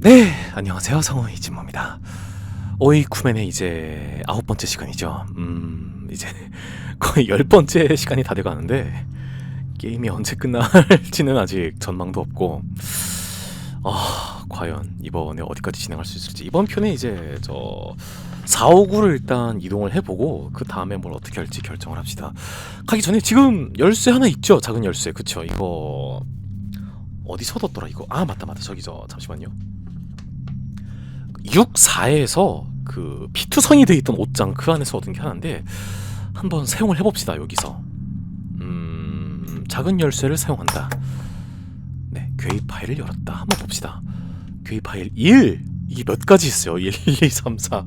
네, 안녕하세요. 성우 이진모입니다. 오이쿠멘의 이제 아홉 번째 시간이죠. 음, 이제 거의 열 번째 시간이 다 돼가는데 게임이 언제 끝날지는 아직 전망도 없고 아, 과연 이번에 어디까지 진행할 수 있을지 이번 편에 이제 저 4, 5구를 일단 이동을 해보고 그 다음에 뭘 어떻게 할지 결정을 합시다. 가기 전에 지금 열쇠 하나 있죠? 작은 열쇠, 그쵸? 이거 어디서 얻었더라 이거? 아 맞다 맞다 저기 저 잠시만요. 6, 4에서 그 피투성이 돼 있던 옷장 그 안에서 얻은 게 하나인데 한번 사용을 해봅시다 여기서. 음 작은 열쇠를 사용한다. 네 괴이 파일을 열었다. 한번 봅시다. 괴이 파일 1 이게 몇 가지 있어요? 1, 2, 3, 4.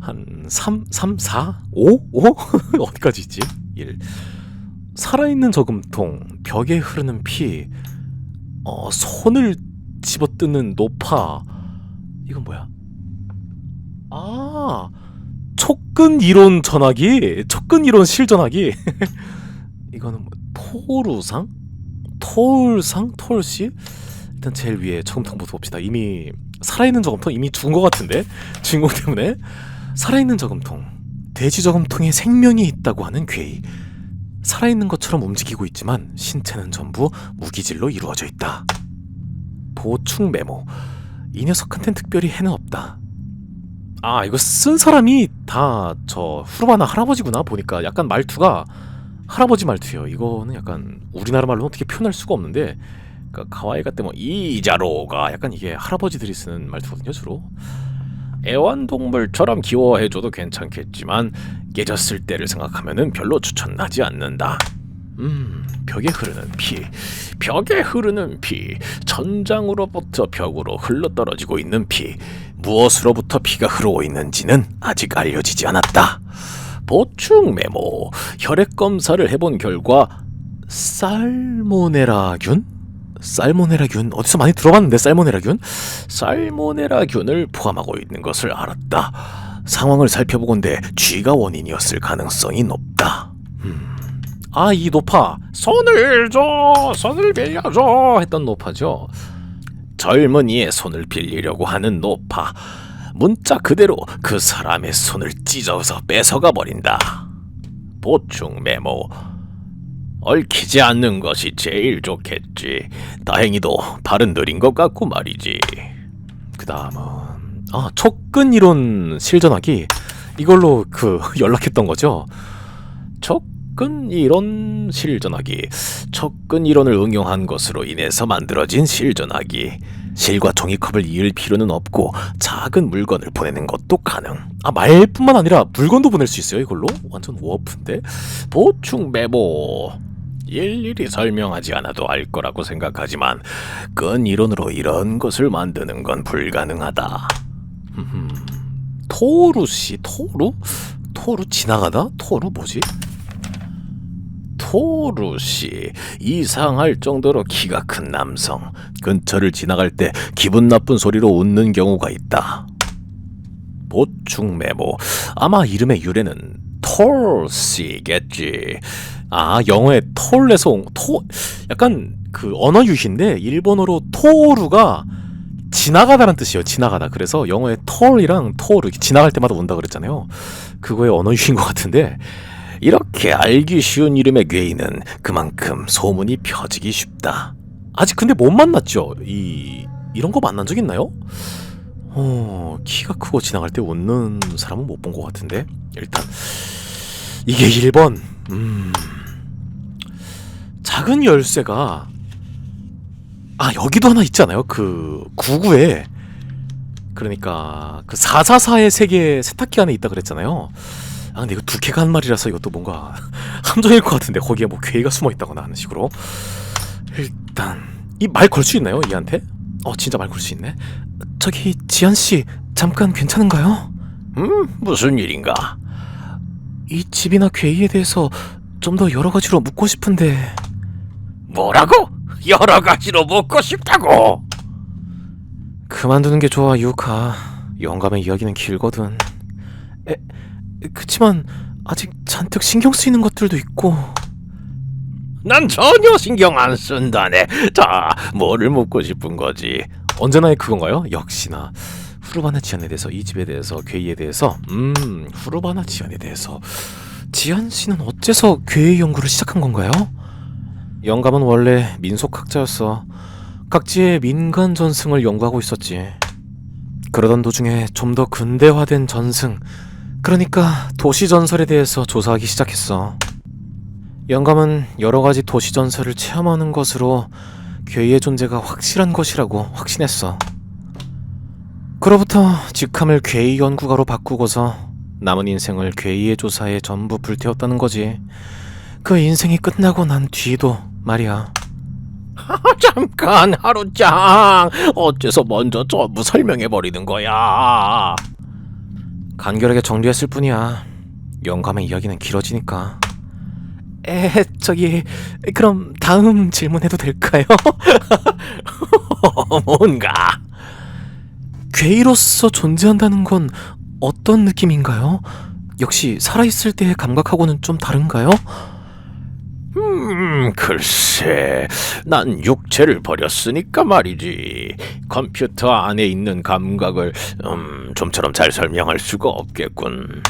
한 3, 3, 4, 5? 5? 어디까지 있지? 1. 살아있는 저금통, 벽에 흐르는 피, 어, 손을 집어뜯는 노파. 이건 뭐야? 아, 촉근 이론 전화기, 촉근 이론 실전화기. 이거는 뭐, 토루상? 토울상? 토울씨? 일단 제일 위에 저금통부터 봅시다. 이미 살아있는 저금통 이미 죽은 것 같은데 주인공 때문에 살아있는 저금통 돼지 저금통에 생명이 있다고 하는 괴이 살아있는 것처럼 움직이고 있지만 신체는 전부 무기질로 이루어져 있다. 보충 메모 이 녀석한텐 특별히 해는 없다. 아 이거 쓴 사람이 다 저 후르바나 할아버지구나 보니까 약간 말투가 할아버지 말투예요. 이거는 약간 우리나라 말로 어떻게 표현할 수가 없는데 그러니까 가와이가 때뭐 이자로가 약간 이게 할아버지들이 쓰는 말투거든요 주로. 애완동물처럼 귀여워해줘도 괜찮겠지만 깨졌을 때를 생각하면은 별로 추천하지 않는다. 음, 벽에 흐르는 피, 벽에 흐르는 피, 천장으로부터 벽으로 흘러떨어지고 있는 피, 무엇으로부터 피가 흐르고 있는지는 아직 알려지지 않았다. 보충 메모, 혈액 검사를 해본 결과 살모네라균? 살모네라균 어디서 많이 들어봤는데 살모네라균? 살모네라균을 포함하고 있는 것을 알았다. 상황을 살펴보건대 쥐가 원인이었을 가능성이 높다. 음. 아, 이 노파 손을 줘, 손을 빌려줘 했던 노파죠. 젊은이의 손을 빌리려고 하는 노파. 문자 그대로 그 사람의 손을 찢어서 뺏어가 버린다. 보충 메모. 얽히지 않는 것이 제일 좋겠지. 다행히도 발은 느린 것 같고 말이지. 그 다음은 아 촉근 이론 실전하기 이걸로 그 연락했던 거죠. 촉 근 이론 실전하기 촉근 이론을 응용한 것으로 인해서 만들어진 실전하기 실과 종이컵을 이을 필요는 없고 작은 물건을 보내는 것도 가능. 아 말뿐만 아니라 물건도 보낼 수 있어요 이걸로 완전 워프인데 보충 메모 일일이 설명하지 않아도 알 거라고 생각하지만 끈 이론으로 이런 것을 만드는 건 불가능하다. 토루 씨 토루? 토루 지나가다? 토루 뭐지? 토루씨 이상할 정도로 키가 큰 남성 근처를 지나갈 때 기분 나쁜 소리로 웃는 경우가 있다. 보충 메모 아마 이름의 유래는 톨씨겠지. 아 영어의 온- 토 약간 그 언어 유희인데 일본어로 토루가 지나가다란 뜻이에요. 지나가다. 그래서 영어의 톨이랑 토르 지나갈 때마다 온다 그랬잖아요. 그거의 언어 유희인 것 같은데 이렇게 알기 쉬운 이름의 괴이는 그만큼 소문이 펴지기 쉽다. 아직 근데 못 만났죠. 이 이런 거 만난 적 있나요? 어 키가 크고 지나갈 때 웃는 사람은 못 본 것 같은데 일단 이게 1번 음 작은 열쇠가 아 여기도 하나 있잖아요 그 구구에 그러니까 그 444의 세계 세탁기 안에 있다 그랬잖아요 아 근데 이거 두 개가 한 마리라서 이것도 뭔가 함정일 것 같은데 거기에 뭐 괴가 숨어 있다거나 하는 식으로 일단 이 말 걸 수 있나요 얘한테? 어 진짜 말 걸 수 있네 저기 지한 씨 잠깐 괜찮은가요? 음 무슨 일인가? 이 집이나 괴이에 대해서 좀 더 여러 가지로 묻고 싶은데 뭐라고? 여러 가지로 묻고 싶다고? 그만두는 게 좋아 유카 영감의 이야기는 길거든 에, 그치만 아직 잔뜩 신경 쓰이는 것들도 있고 난 전혀 신경 안 쓴다네 자 뭐를 묻고 싶은 거지 언제나의 그건가요? 역시나 후르바나 지안에 대해서 이 집에 대해서 괴이에 대해서 음 후르바나 지안에 대해서 지안 씨는 어째서 괴이 연구를 시작한 건가요? 영감은 원래 민속학자였어. 각지의 민간 전승을 연구하고 있었지. 그러던 도중에 좀 더 근대화된 전승, 그러니까 도시 전설에 대해서 조사하기 시작했어. 영감은 여러 가지 도시 전설을 체험하는 것으로 괴이의 존재가 확실한 것이라고 확신했어. 그로부터 직함을 괴이 연구가로 바꾸고서 남은 인생을 괴이의 조사에 전부 불태웠다는 거지. 그 인생이 끝나고 난 뒤도 말이야. 잠깐 하루짱 어째서 먼저 전부 설명해 버리는 거야 간결하게 정리했을 뿐이야. 영감의 이야기는 길어지니까. 에, 저기 그럼 다음 질문해도 될까요? 뭔가 괴이로서 존재한다는 건 어떤 느낌인가요? 역시 살아있을 때의 감각하고는 좀 다른가요? 음 글쎄 난 육체를 버렸으니까 말이지. 컴퓨터 안에 있는 감각을 음 좀처럼 잘 설명할 수가 없겠군.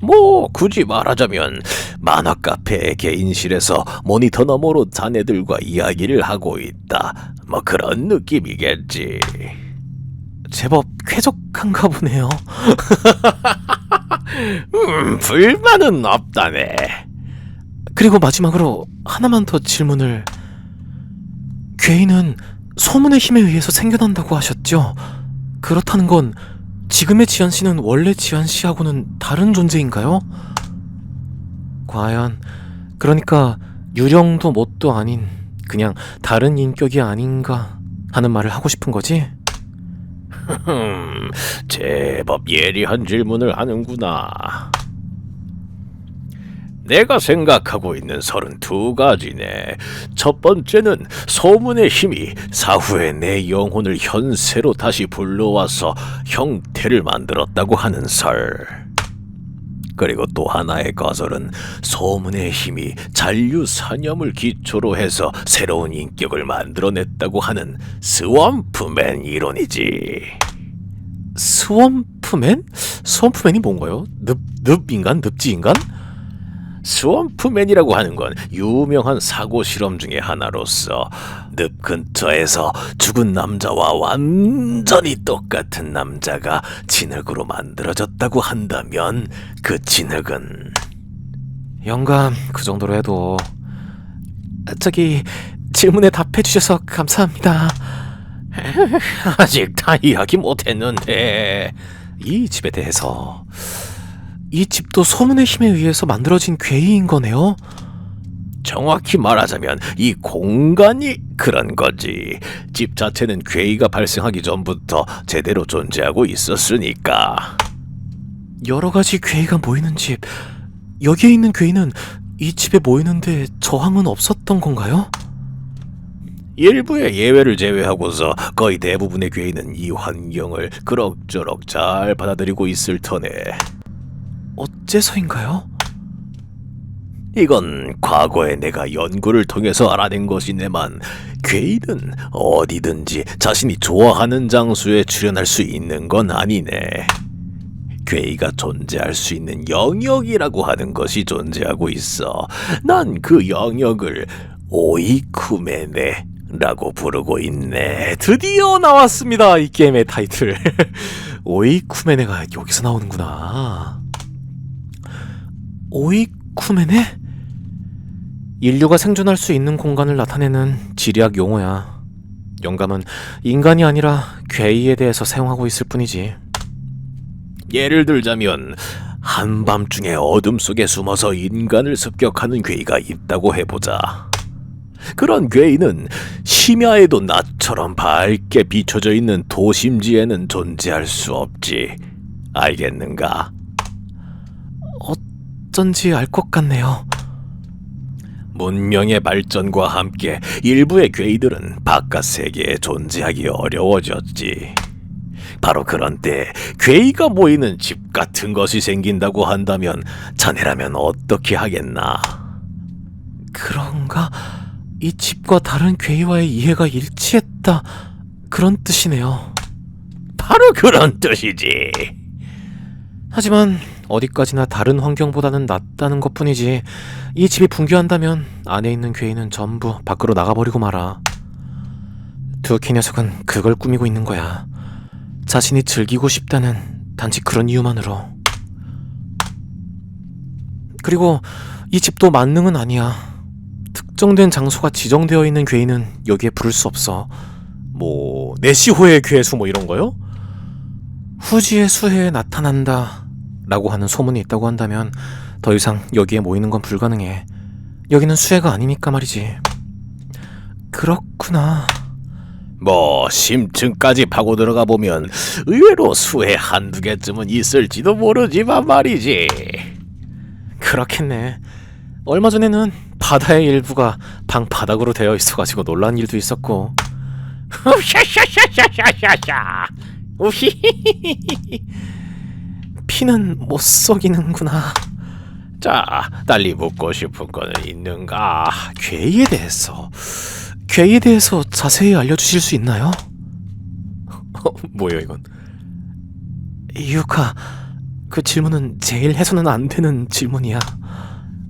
뭐 굳이 말하자면 만화 카페의 개인실에서 모니터 너머로 자네들과 이야기를 하고 있다. 뭐 그런 느낌이겠지. 제법 쾌적한가 보네요. 음 불만은 없다네 그리고 마지막으로 하나만 더 질문을 괴이는 소문의 힘에 의해서 생겨난다고 하셨죠? 그렇다는 건 지금의 지한 씨는 원래 지한 씨하고는 다른 존재인가요? 과연 그러니까 유령도 뭣도 아닌 그냥 다른 인격이 아닌가 하는 말을 하고 싶은 거지? 흠, 제법 예리한 질문을 하는구나. 내가 생각하고 있는 서른 두 가지네. 첫 번째는 소문의 힘이 사후에 내 영혼을 현세로 다시 불러와서 형태를 만들었다고 하는 설. 그리고 또 하나의 거설은 소문의 힘이 잔류 사념을 기초로 해서 새로운 인격을 만들어냈다고 하는 스왑프맨 이론이지. 스원프맨? 스원프맨이 뭔가요? 늪, 늪인간? 늪지인간? 스왑프맨이라고 하는 건 유명한 사고 실험 중의 하나로서 늪 근처에서 죽은 남자와 완전히 똑같은 남자가 진흙으로 만들어졌다고 한다면 그 진흙은 영감 그 정도로 해도 저기 질문에 답해 주셔서 감사합니다. 아직 다 이야기 못했는데 이 집에 대해서 이 집도 소문의 힘에 의해서 만들어진 괴이인 거네요. 정확히 말하자면 이 공간이 그런 거지. 집 자체는 괴이가 발생하기 전부터 제대로 존재하고 있었으니까. 여러 가지 괴이가 모이는 집. 여기에 있는 괴이는 이 집에 모이는데 저항은 없었던 건가요? 일부의 예외를 제외하고서 거의 대부분의 괴이는 이 환경을 그럭저럭 잘 받아들이고 있을 터네. 어째서인가요? 이건 과거에 내가 연구를 통해서 알아낸 것이네만 괴이는 어디든지 자신이 좋아하는 장소에 출연할 수 있는 건 아니네. 괴이가 존재할 수 있는 영역이라고 하는 것이 존재하고 있어. 난 그 영역을 오이쿠메네 라고 부르고 있네. 드디어 나왔습니다. 이 게임의 타이틀. 오이쿠메네가 여기서 나오는구나. 오이쿠메네? 인류가 생존할 수 있는 공간을 나타내는 지리학 용어야. 영감은 인간이 아니라 괴이에 대해서 사용하고 있을 뿐이지. 예를 들자면 한밤중에 어둠 속에 숨어서 인간을 습격하는 괴이가 있다고 해보자. 그런 괴이는 심야에도 나처럼 밝게 비춰져 있는 도심지에는 존재할 수 없지. 알겠는가? 어쩐지 알 것 같네요. 문명의 발전과 함께 일부의 괴이들은 바깥 세계에 존재하기 어려워졌지. 바로 그런 때 괴이가 모이는 집 같은 것이 생긴다고 한다면 자네라면 어떻게 하겠나? 그런가? 이 집과 다른 괴이와의 이해가 일치했다. 그런 뜻이네요. 바로 그런 뜻이지. 하지만 어디까지나 다른 환경보다는 낫다는 것 뿐이지 이 집이 붕괴한다면 안에 있는 괴인은 전부 밖으로 나가버리고 말아. 두키 녀석은 그걸 꾸미고 있는 거야. 자신이 즐기고 싶다는 단지 그런 이유만으로. 그리고 이 집도 만능은 아니야. 특정된 장소가 지정되어 있는 괴인은 여기에 부를 수 없어. 뭐 내시호의 괴수 뭐 이런 거요? 후지의 수해에 나타난다 라고 하는 소문이 있다고 한다면 더 이상 여기에 모이는 건 불가능해. 여기는 수해가 아니니까 말이지. 그렇구나. 뭐 심층까지 파고 들어가 보면 의외로 수에 한두 개쯤은 있을지도 모르지만 말이지. 그렇겠네. 얼마 전에는 바다의 일부가 방 바닥으로 되어 있어가지고 놀란 일도 있었고. 샤샤샤샤샤샤. 우히. 피는 못 썩이는구나. 자, 달리 묻고 싶은 거는 있는가? 괴에 대해서 괴에 대해서 자세히 알려주실 수 있나요? 어, 뭐예요 이건? 유카 그 질문은 제일 해서는 안 되는 질문이야.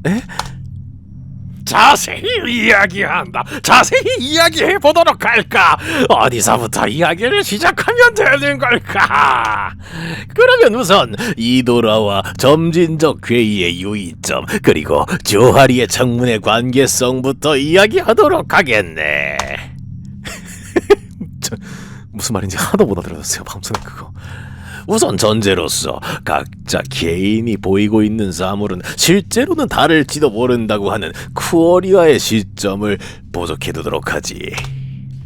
에? 자세히 이야기한다. 자세히 이야기해 보도록 할까? 어디서부터 이야기를 시작하면 되는 걸까? 그러면 우선 이도라와 점진적 괴이의 유의점 그리고 조하리의 청문의 관계성부터 이야기하도록 하겠네. 저, 무슨 말인지 하나도 못 알아들었어요 방금 전에 그거. 우선 전제로서 각자 개인이 보이고 있는 사물은 실제로는 다를지도 모른다고 하는 쿠어리아의 시점을 보석해두도록 하지.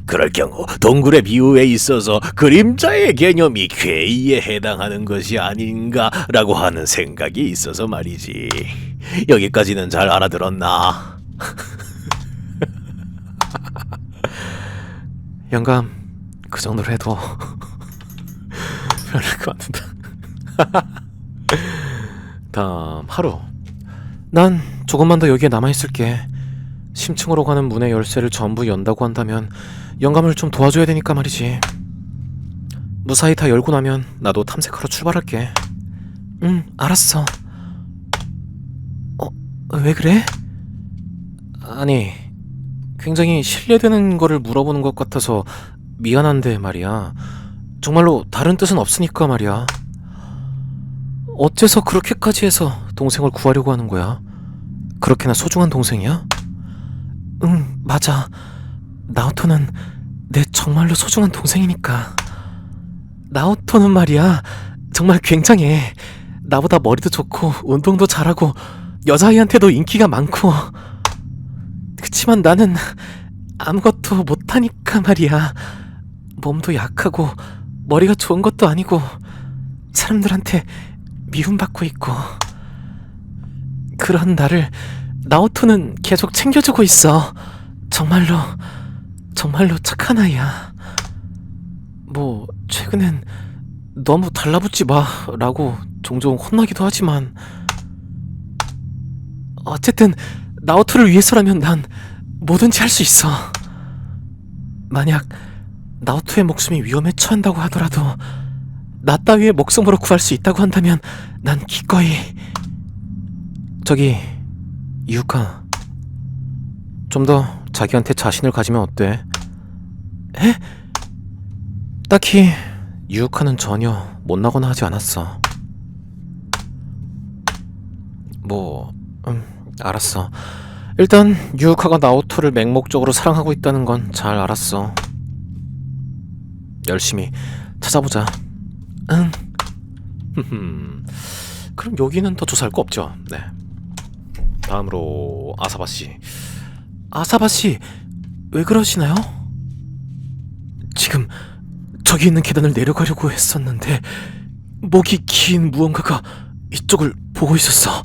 그럴 경우 동굴의 비유에 있어서 그림자의 개념이 괴이에 해당하는 것이 아닌가라고 하는 생각이 있어서 말이지. 여기까지는 잘 알아들었나? 영감 그 정도로 해도 별일 것 같은데. 다음 하루. 난 조금만 더 여기에 남아 있을게. 심층으로 가는 문의 열쇠를 전부 연다고 한다면 영감을 좀 도와줘야 되니까 말이지. 무사히 다 열고 나면 나도 탐색하러 출발할게. 응, 알았어. 어, 왜 그래? 아니, 굉장히 실례되는 거를 물어보는 것 같아서 미안한데 말이야. 정말로 다른 뜻은 없으니까 말이야. 어째서 그렇게까지 해서 동생을 구하려고 하는 거야? 그렇게나 소중한 동생이야? 응, 맞아. 나오토는 내 정말로 소중한 동생이니까. 나오토는 말이야. 정말 굉장해. 나보다 머리도 좋고 운동도 잘하고 여자아이한테도 인기가 많고. 그치만 나는 아무것도 못하니까 말이야. 몸도 약하고 머리가 좋은 것도 아니고 사람들한테 미움받고 있고 그런 나를 나오토는 계속 챙겨주고 있어. 정말로 정말로 착한 아이야. 뭐 최근엔 너무 달라붙지 마라고 종종 혼나기도 하지만 어쨌든 나오토를 위해서라면 난 뭐든지 할 수 있어. 만약 나오토의 목숨이 위험에 처한다고 하더라도 나 따위의 목숨으로 구할 수 있다고 한다면 난 기꺼이. 저기 이유카. 좀 더 자기한테 자신을 가지면 어때? 에? 딱히 유카는 전혀 못나거나 하지 않았어. 뭐 음, 알았어. 일단 유카가 나오토를 맹목적으로 사랑하고 있다는 건 잘 알았어 열심히 찾아보자. 응. 그럼 여기는 더 조사할 거 없죠. 네. 다음으로 아사바 씨. 아사바 씨, 왜 그러시나요? 지금 저기 있는 계단을 내려가려고 했었는데 목이 긴 무언가가 이쪽을 보고 있었어.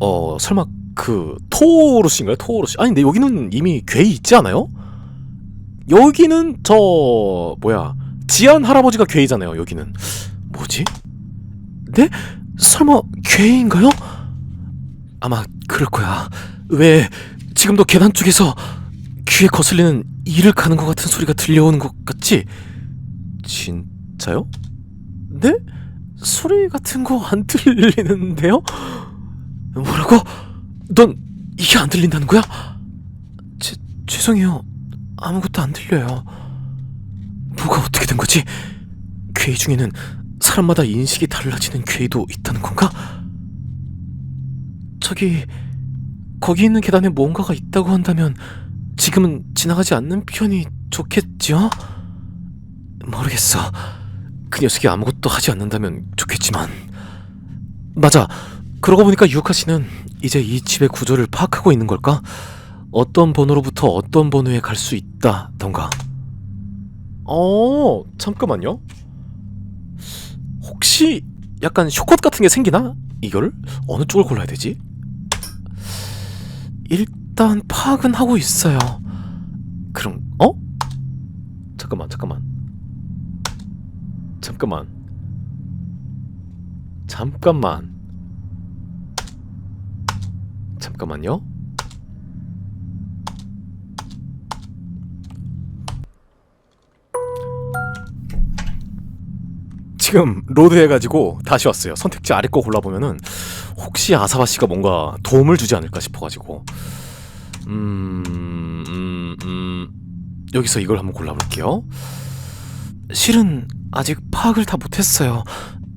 어, 설마 그 토로씨인가요? 토로씨. 아니, 근데 여기는 이미 괴이 있지 않아요? 여기는 저 뭐야 지안 할아버지가 괴이잖아요 여기는 뭐지? 네? 설마 괴인가요? 아마 그럴 거야 왜 지금도 계단 쪽에서 귀에 거슬리는 이를 가는 것 같은 소리가 들려오는 것 같지? 진짜요? 네? 소리 같은 거 안 들리는데요? 뭐라고? 넌 이게 안 들린다는 거야? 죄, 죄송해요. 아무것도 안 들려요. 뭐가 어떻게 된 거지? 괴이 중에는 사람마다 인식이 달라지는 괴이도 있다는 건가? 저기 거기 있는 계단에 뭔가가 있다고 한다면 지금은 지나가지 않는 편이 좋겠죠? 모르겠어. 그 녀석이 아무것도 하지 않는다면 좋겠지만 맞아. 그러고 보니까 유카 씨는 이제 이 집의 구조를 파악하고 있는 걸까? 어떤 번호로부터 어떤 번호에 갈 수 있다던가. 어, 잠깐만요. 혹시 약간 쇼컷 같은 게 생기나? 이거를 어느 쪽을 골라야 되지? 일단 파악은 하고 있어요. 그럼 어? 잠깐만, 잠깐만. 잠깐만. 잠깐만. 잠깐만요. 지금 로드 해가지고 다시 왔어요. 선택지 아래 거 골라보면은 혹시 아사바 씨가 뭔가 도움을 주지 않을까 싶어가지고 음, 음, 음, 여기서 이걸 한번 골라볼게요. 실은 아직 파악을 다 못했어요.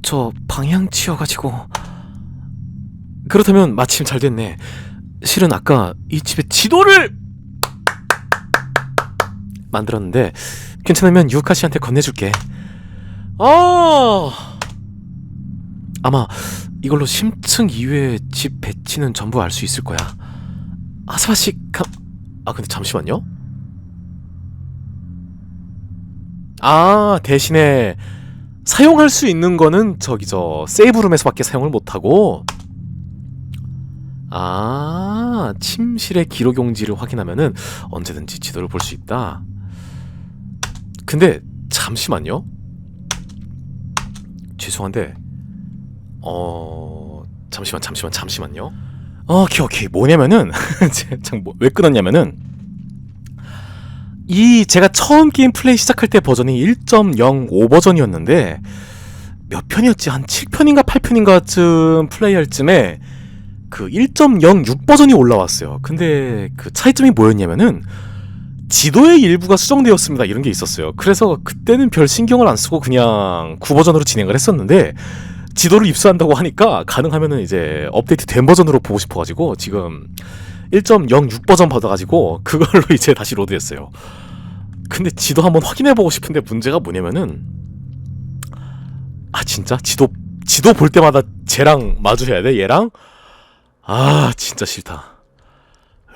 저 방향 치여가지고 그렇다면 마침 잘 됐네. 실은 아까 이 집의 지도를 만들었는데 괜찮으면 유카 씨한테 건네줄게. 아 아마 이걸로 심층 이외의 집 배치는 전부 알 수 있을 거야. 아사바 씨 감... 아 근데 잠시만요. 아 대신에 사용할 수 있는 거는 저기 저 세이브룸에서밖에 사용을 못하고 아 침실의 기록 용지를 확인하면은 언제든지 지도를 볼 수 있다. 근데 잠시만요. 죄송한데 어 잠시만 잠시만 잠시만요. 어, 오케이 오케이 뭐냐면은 참왜 끊었냐면은 이 제가 처음 게임 플레이 시작할 때 버전이 1.05 버전이었는데 몇 편이었지 한 7편인가 8편인가쯤 플레이할 쯤에 그 1.06 버전이 올라왔어요. 근데 그 차이점이 뭐였냐면은 지도의 일부가 수정되었습니다. 이런 게 있었어요. 그래서 그때는 별 신경을 안 쓰고 그냥 9버전으로 진행을 했었는데 지도를 입수한다고 하니까 가능하면은 이제 업데이트 된 버전으로 보고 싶어가지고 지금 1.06 버전 받아가지고 그걸로 이제 다시 로드했어요. 근데 지도 한번 확인해보고 싶은데 문제가 뭐냐면은 아 진짜 지도 지도 볼 때마다 쟤랑 마주해야 돼 얘랑 아 진짜 싫다.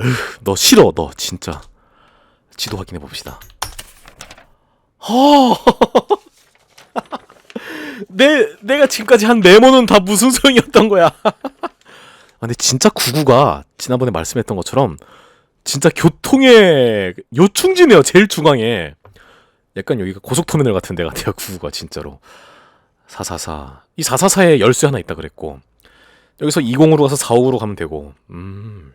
으, 너 싫어 너 진짜. 지도 확인해 봅시다. 허. 내 내가 지금까지 한 네모는 다 무슨 소용이었던 거야. 아, 근데 진짜 구구가 지난번에 말씀했던 것처럼 진짜 교통의 요충지네요. 제일 중앙에. 약간 여기가 고속터미널 같은 데 같아요. 구구가 진짜로. 444. 이 444에 열쇠 하나 있다 그랬고. 여기서 20으로 가서 45으로 가면 되고. 음.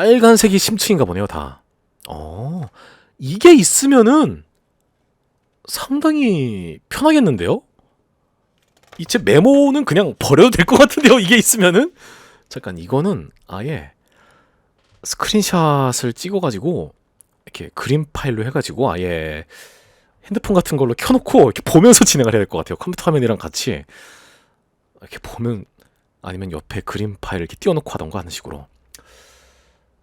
빨간색이 심층인가 보네요, 다. 어, 이게 있으면은 상당히 편하겠는데요? 이제 메모는 그냥 버려도 될 것 같은데요, 이게 있으면은? 잠깐, 이거는 아예 스크린샷을 찍어가지고 이렇게 그림 파일로 해가지고 아예 핸드폰 같은 걸로 켜놓고 이렇게 보면서 진행을 해야 될 것 같아요. 컴퓨터 화면이랑 같이 이렇게 보면 아니면 옆에 그림 파일 이렇게 띄워놓고 하던가 하는 식으로.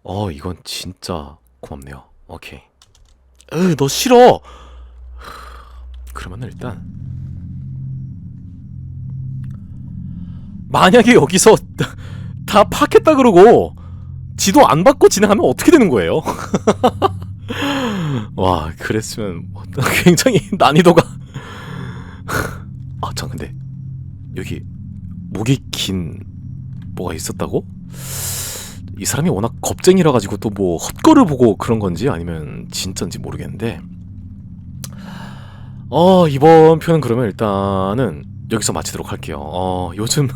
어, 이건 진짜 고맙네요. 오케이. 으, 너 싫어. 그러면 일단 만약에 여기서 다 파악했다 그러고 지도 안 받고 진행하면 어떻게 되는 거예요? 와, 그랬으면 뭐 굉장히 난이도가 아, 참 근데 여기 목이 긴 뭐가 있었다고? 이 사람이 워낙 겁쟁이라 가지고 또 뭐 헛거를 보고 그런 건지 아니면 진짜인지 모르겠는데 어 이번 편은 그러면 일단은 여기서 마치도록 할게요. 어 요즘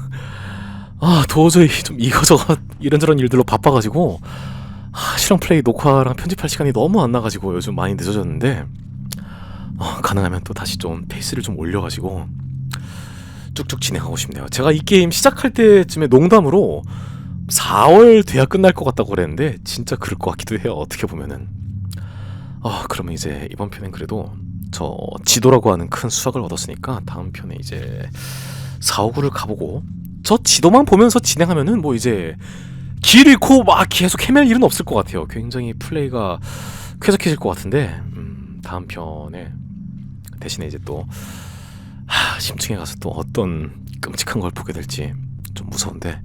아 도저히 좀 이거저거 이런저런 일들로 바빠가지고 아, 실험 플레이 녹화랑 편집할 시간이 너무 안 나가지고 요즘 많이 늦어졌는데 어, 가능하면 또 다시 좀 페이스를 좀 올려가지고 쭉쭉 진행하고 싶네요. 제가 이 게임 시작할 때쯤에 농담으로 4월 돼야 끝날 것 같다고 그랬는데 진짜 그럴 것 같기도 해요. 어떻게 보면은. 아 그러면 이제 이번 편엔 그래도 저 지도라고 하는 큰 수학을 얻었으니까 다음 편에 이제 사오구를 가보고 저 지도만 보면서 진행하면은 뭐 이제 길 잃고 막 계속 헤맬 일은 없을 것 같아요. 굉장히 플레이가 쾌적해질 것 같은데 음, 다음 편에 대신에 이제 또 하, 심층에 가서 또 어떤 끔찍한 걸 보게 될지 좀 무서운데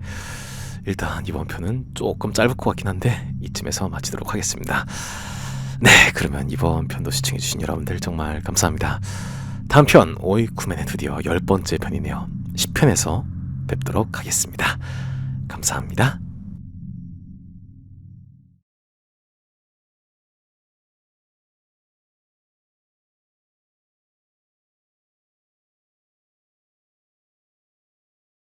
일단 이번 편은 조금 짧을 것 같긴 한데 이쯤에서 마치도록 하겠습니다. 네, 그러면 이번 편도 시청해주신 여러분들 정말 감사합니다. 다음 편 오이쿠멘의 드디어 열 번째 편이네요. 10편에서 뵙도록 하겠습니다. 감사합니다.